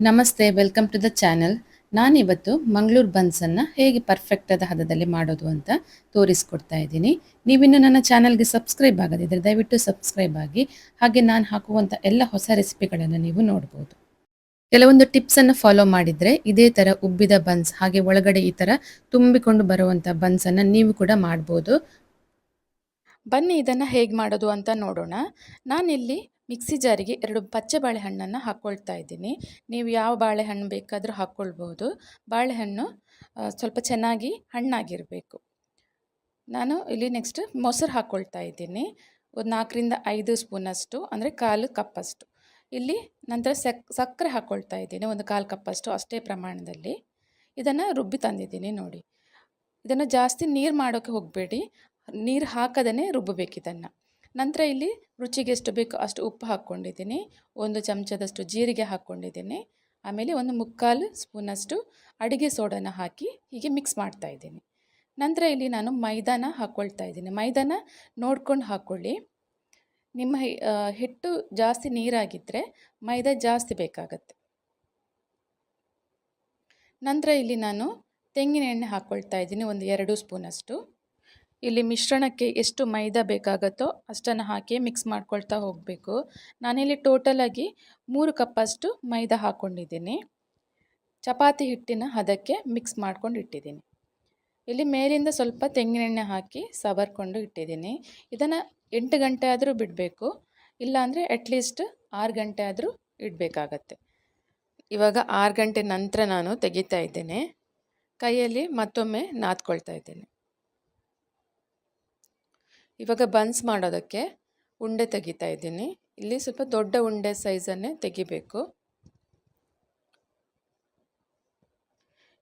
ನಮಸ್ತೆ welcome to the channel ನಾನಿವತ್ತು ಮಂಗಳೂರು ಬನ್ಸನ್ನು ಹೇಗೆ ಪರ್ಫೆಕ್ಟ್ ಆದ ಹದದಲ್ಲಿ ಮಾಡೋದು ಅಂತ ತೋರಿಸ್ಕೊಡ್ತಾ ಇದ್ದೀನಿ. ನೀವಿನ್ನು ನನ್ನ ಚಾನಲ್ಗೆ ಸಬ್ಸ್ಕ್ರೈಬ್ ಆಗದಿದ್ದರೆ ದಯವಿಟ್ಟು ಸಬ್ಸ್ಕ್ರೈಬ್ ಆಗಿ, ಹಾಗೆ ನಾನು ಹಾಕುವಂಥ ಎಲ್ಲ ಹೊಸ ರೆಸಿಪಿಗಳನ್ನು ನೀವು ನೋಡ್ಬೋದು. ಕೆಲವೊಂದು ಟಿಪ್ಸನ್ನು ಫಾಲೋ ಮಾಡಿದರೆ ಇದೇ ಥರ ಉಬ್ಬಿದ ಬನ್ಸ್, ಹಾಗೆ ಒಳಗಡೆ ಈ ಥರ ತುಂಬಿಕೊಂಡು ಬರುವಂಥ ಬನ್ಸನ್ನು ನೀವು ಕೂಡ ಮಾಡ್ಬೋದು. ಬನ್ನಿ ಇದನ್ನು ಹೇಗೆ ಮಾಡೋದು ಅಂತ ನೋಡೋಣ. ನಾನಿಲ್ಲಿ ಮಿಕ್ಸಿ ಜಾರಿಗೆ ಎರಡು ಪಚ್ಚೆ ಬಾಳೆಹಣ್ಣನ್ನು ಹಾಕ್ಕೊಳ್ತಾ ಇದ್ದೀನಿ. ನೀವು ಯಾವ ಬಾಳೆಹಣ್ಣು ಬೇಕಾದರೂ ಹಾಕ್ಕೊಳ್ಬೋದು ಬಾಳೆಹಣ್ಣು ಸ್ವಲ್ಪ ಚೆನ್ನಾಗಿ ಹಣ್ಣಾಗಿರಬೇಕು. ನಾನು ಇಲ್ಲಿ ನೆಕ್ಸ್ಟ್ ಮೊಸರು ಹಾಕ್ಕೊಳ್ತಾ ಇದ್ದೀನಿ. ಒಂದು ನಾಲ್ಕರಿಂದ ಐದು ಸ್ಪೂನಷ್ಟು, ಅಂದರೆ ಕಾಲು ಕಪ್ಪಷ್ಟು. ಇಲ್ಲಿ ನಂತರ ಸಕ್, ಸಕ್ಕರೆ ಹಾಕ್ಕೊಳ್ತಾ ಇದ್ದೀನಿ, ಒಂದು ಕಾಲು ಕಪ್ಪಷ್ಟು ಅಷ್ಟೇ ಪ್ರಮಾಣದಲ್ಲಿ. ಇದನ್ನು ರುಬ್ಬಿ ತಂದಿದ್ದೀನಿ ನೋಡಿ. ಇದನ್ನು ಜಾಸ್ತಿ ನೀರು ಮಾಡೋಕ್ಕೆ ಹೋಗಬೇಡಿ. ನೀರು ಹಾಕದೇ ರುಬ್ಬಬೇಕು ಇದನ್ನು ನಂತರ ಇಲ್ಲಿ ರುಚಿಗೆ ಎಷ್ಟು ಬೇಕೋ ಅಷ್ಟು ಉಪ್ಪು ಹಾಕ್ಕೊಂಡಿದ್ದೀನಿ. ಒಂದು ಚಮಚದಷ್ಟು ಜೀರಿಗೆ ಹಾಕ್ಕೊಂಡಿದ್ದೀನಿ. ಆಮೇಲೆ ಒಂದು ಮುಕ್ಕಾಲು ಸ್ಪೂನಷ್ಟು ಅಡುಗೆ ಸೋಡನ ಹಾಕಿ ಹೀಗೆ ಮಿಕ್ಸ್ ಮಾಡ್ತಾ ಇದ್ದೀನಿ. ನಂತರ ಇಲ್ಲಿ ನಾನು ಮೈದಾನ ಹಾಕ್ಕೊಳ್ತಾ ಇದ್ದೀನಿ. ಮೈದಾನ ನೋಡ್ಕೊಂಡು ಹಾಕ್ಕೊಳ್ಳಿ ನಿಮ್ಮ ಹಿಟ್ಟು ಜಾಸ್ತಿ ನೀರಾಗಿದ್ದರೆ ಮೈದಾ ಜಾಸ್ತಿ ಬೇಕಾಗತ್ತೆ. ನಂತರ ಇಲ್ಲಿ ನಾನು ತೆಂಗಿನ ಎಣ್ಣೆ ಹಾಕ್ಕೊಳ್ತಾ ಇದ್ದೀನಿ. ಒಂದು ಎರಡು ಸ್ಪೂನಷ್ಟು. ಇಲ್ಲಿ ಮಿಶ್ರಣಕ್ಕೆ ಎಷ್ಟು ಮೈದಾ ಬೇಕಾಗುತ್ತೋ ಅಷ್ಟನ್ನು ಹಾಕಿ ಮಿಕ್ಸ್ ಮಾಡ್ಕೊಳ್ತಾ ಹೋಗಬೇಕು. ನಾನಿಲ್ಲಿ ಟೋಟಲಾಗಿ ಮೂರು ಕಪ್ಪಷ್ಟು ಮೈದಾ ಹಾಕ್ಕೊಂಡಿದ್ದೀನಿ ಚಪಾತಿ ಹಿಟ್ಟಿನ ಹದಕ್ಕೆ ಮಿಕ್ಸ್ ಮಾಡ್ಕೊಂಡು ಇಟ್ಟಿದ್ದೀನಿ. ಇಲ್ಲಿ ಮೇಲಿಂದ ಸ್ವಲ್ಪ ತೆಂಗಿನೆಣ್ಣೆ ಹಾಕಿ ಸವರ್ಕೊಂಡು ಇಟ್ಟಿದ್ದೀನಿ. ಇದನ್ನು ಎಂಟು ಗಂಟೆ ಆದರೂ ಬಿಡಬೇಕು. ಇಲ್ಲಾಂದರೆ ಅಟ್ಲೀಸ್ಟ್ ಆರು ಗಂಟೆ ಆದರೂ ಇಡಬೇಕಾಗತ್ತೆ. ಇವಾಗ ಆರು ಗಂಟೆ ನಂತರ ನಾನು ತೆಗಿತಾ ಇದ್ದೇನೆ. ಕೈಯಲ್ಲಿ ಮತ್ತೊಮ್ಮೆ ನಾದ್ಕೊಳ್ತಾ ಇದ್ದೇನೆ. ಇವಾಗ ಬನ್ಸ್ ಮಾಡೋದಕ್ಕೆ ಉಂಡೆ ತೆಗಿತಾ ಇದ್ದೀನಿ. ಇಲ್ಲಿ ಸ್ವಲ್ಪ ದೊಡ್ಡ ಉಂಡೆ ಸೈಜನ್ನೇ ತೆಗಿಬೇಕು.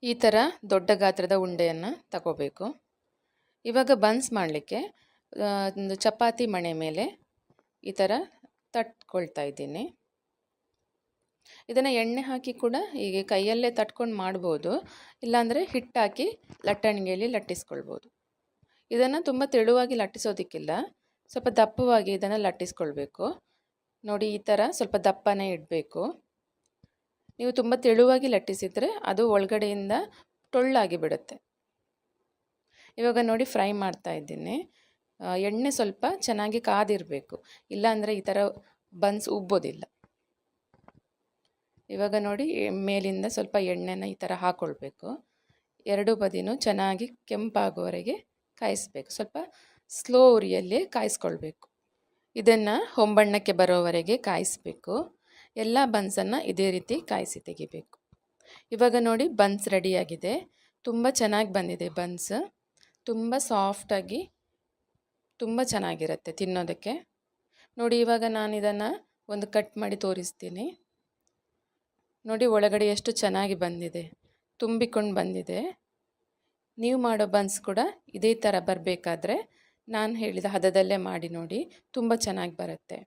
ಈ ಥರ ದೊಡ್ಡ ಗಾತ್ರದ ಉಂಡೆಯನ್ನು ತಗೋಬೇಕು. ಇವಾಗ ಬನ್ಸ್ ಮಾಡಲಿಕ್ಕೆ ಒಂದು ಚಪಾತಿ ಮಣೆ ಮೇಲೆ ಈ ಥರ ತಟ್ಕೊಳ್ತಾ ಇದ್ದೀನಿ. ಇದನ್ನು ಎಣ್ಣೆ ಹಾಕಿ ಕೂಡ ಹೀಗೆ ಕೈಯಲ್ಲೇ ತಟ್ಕೊಂಡು ಮಾಡ್ಬೋದು. ಇಲ್ಲಾಂದರೆ ಹಿಟ್ಟಾಕಿ ಲಟ್ಟಣಿಗೆಯಲ್ಲಿ ಲಟ್ಟಿಸ್ಕೊಳ್ಬೋದು. ಇದನ್ನು ತುಂಬ ತೆಳುವಾಗಿ ಲಟ್ಟಿಸೋದಿಕ್ಕಿಲ್ಲ. ಸ್ವಲ್ಪ ದಪ್ಪವಾಗಿ ಇದನ್ನು ಲಟ್ಟಿಸ್ಕೊಳ್ಬೇಕು. ನೋಡಿ ಈ ಥರ ಸ್ವಲ್ಪ ದಪ್ಪನೇ ಇಡಬೇಕು. ನೀವು ತುಂಬ ತೆಳುವಾಗಿ ಲಟ್ಟಿಸಿದರೆ ಅದು ಒಳಗಡೆಯಿಂದ ಟೊಳ್ಳಾಗಿ ಬಿಡುತ್ತೆ ಇವಾಗ ನೋಡಿ ಫ್ರೈ ಮಾಡ್ತಾ ಇದ್ದೀನಿ. ಎಣ್ಣೆ ಸ್ವಲ್ಪ ಚೆನ್ನಾಗಿ ಕಾದಿರಬೇಕು. ಇಲ್ಲಾಂದರೆ ಈ ಥರ ಬನ್ಸ್ ಉಬ್ಬೋದಿಲ್ಲ ಇವಾಗ ನೋಡಿ ಮೇಲಿಂದ ಸ್ವಲ್ಪ ಎಣ್ಣೆನ ಈ ಥರ ಹಾಕ್ಕೊಳ್ಬೇಕು ಎರಡು ಬದಿನೂ ಚೆನ್ನಾಗಿ ಕೆಂಪಾಗುವವರೆಗೆ ಕಾಯಿಸ್ಬೇಕು. ಸ್ವಲ್ಪ ಸ್ಲೋ ಉರಿಯಲ್ಲಿ ಕಾಯಿಸ್ಕೊಳ್ಬೇಕು. ಇದನ್ನು ಹೊಂಬಣ್ಣಕ್ಕೆ ಬರೋವರೆಗೆ ಕಾಯಿಸಬೇಕು. ಎಲ್ಲ ಬನ್ಸನ್ನು ಇದೇ ರೀತಿ ಕಾಯಿಸಿ ತೆಗಿಬೇಕು. ಇವಾಗ ನೋಡಿ ಬನ್ಸ್ ರೆಡಿಯಾಗಿದೆ. ತುಂಬ ಚೆನ್ನಾಗಿ ಬಂದಿದೆ ಬನ್ಸ್. ತುಂಬ ಸಾಫ್ಟಾಗಿ ತುಂಬ ಚೆನ್ನಾಗಿರುತ್ತೆ ತಿನ್ನೋದಕ್ಕೆ. ನೋಡಿ ಇವಾಗ ನಾನು ಇದನ್ನು ಒಂದು ಕಟ್ ಮಾಡಿ ತೋರಿಸ್ತೀನಿ. ನೋಡಿ ಒಳಗಡೆ ಎಷ್ಟು ಚೆನ್ನಾಗಿ ಬಂದಿದೆ. ತುಂಬಿಕೊಂಡು ಬಂದಿದೆ. ನೀವು ಮಾಡೋ ಬನ್ಸ್ ಕೂಡ ಇದೇ ಥರ ಬರಬೇಕಾದ್ರೆ ನಾನು ಹೇಳಿದ ಹದದಲ್ಲೇ ಮಾಡಿ ನೋಡಿ, ತುಂಬ ಚೆನ್ನಾಗಿ ಬರುತ್ತೆ.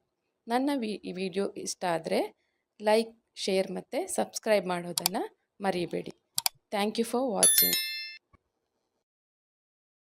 ನನ್ನ ವಿ ವಿಡಿಯೋ ಇಷ್ಟ ಆದರೆ ಲೈಕ್, ಶೇರ್ ಮತ್ತು ಸಬ್ಸ್ಕ್ರೈಬ್ ಮಾಡೋದನ್ನು ಮರಿಬೇಡಿ. Thank you for watching.